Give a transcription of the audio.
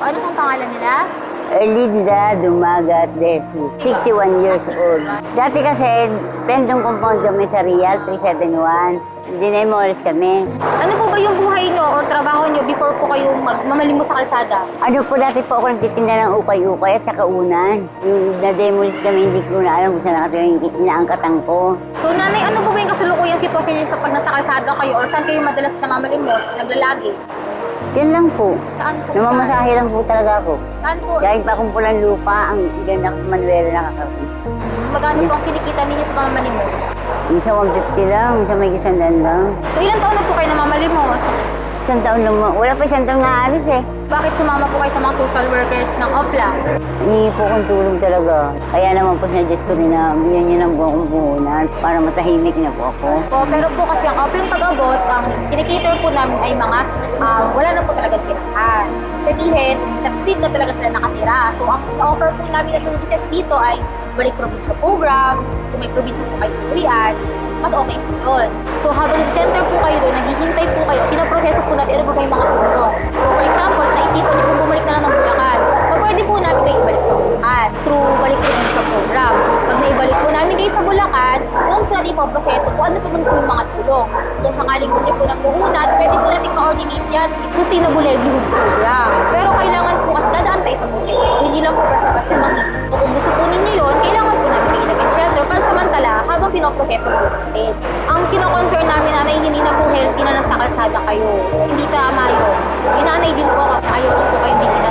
pangalan nila? Erlinda Dumagat Jesus, 61 years old. Dati kasi, pendong compound kami sa Real 371. Dinemolis kami. Ano po ba yung buhay nyo or trabaho nyo before po kayo magmamalimos sa kalsada? Ano po, dati po ako nagtitinda ng ukay-ukay at saka unan. Yung na-demolish kami, hindi ko na alam kung saan nakatira yung inaangkatan ko. So nanay, ano po ba yung kasulukuyang sitwasyon nyo sa pag nasa kalsada kayo or saan kayo madalas namamalimos, naglalagi? Yan lang po. Saan po? Namamasahe lang po talaga ako. Saan po? Dahil pa kumpulan lupa, ang ganda ko Manuela nakakarating. Magkano po ang kinikita ninyo sa pamamalimos? Minsan 150 lang, minsan may isang lang. So ilang taon na po kayo namamalimos? Isang taon lang, wala pa isang taon nga alis eh. Bakit sumama po kayo sa mga social workers ng OPLA? Hinihingi po kong tulong talaga. Kaya naman po sinuggest ko rin na bigyan niya ng buong puhunan para matahimik na po ako. Po, pero po kasi ang OPLA pag-abot, ang kinikater po namin ay mga um, wala na po talaga tirahan. Sabihin, sa street na talaga sila nakatira. So ang offer po namin na services dito ay balik probinsya program, kung may probinsya po kayo tuluyan, mas okay po yun. So habang sa center po kayo Bulacan, doon po natin ipoproseso kung ano pa man po yung mga tulong. Kung sakaling gusto po ng puhunan, pwede po natin coordinate yan with Sustainable Livelihood Program. Pero kailangan po kasi dadaan tayo sa proseso. Hindi lang po basta-basta makita. O kung gusto po ninyo yun, kailangan po namin kayo ilagay shelter pansamantala habang pinoproseso po natin. Ang kino-concern namin nanay, hindi na po healthy na nasa kalsada kayo. Hindi tama yun. May nanay din po, ayoko po kayo sa kalsada.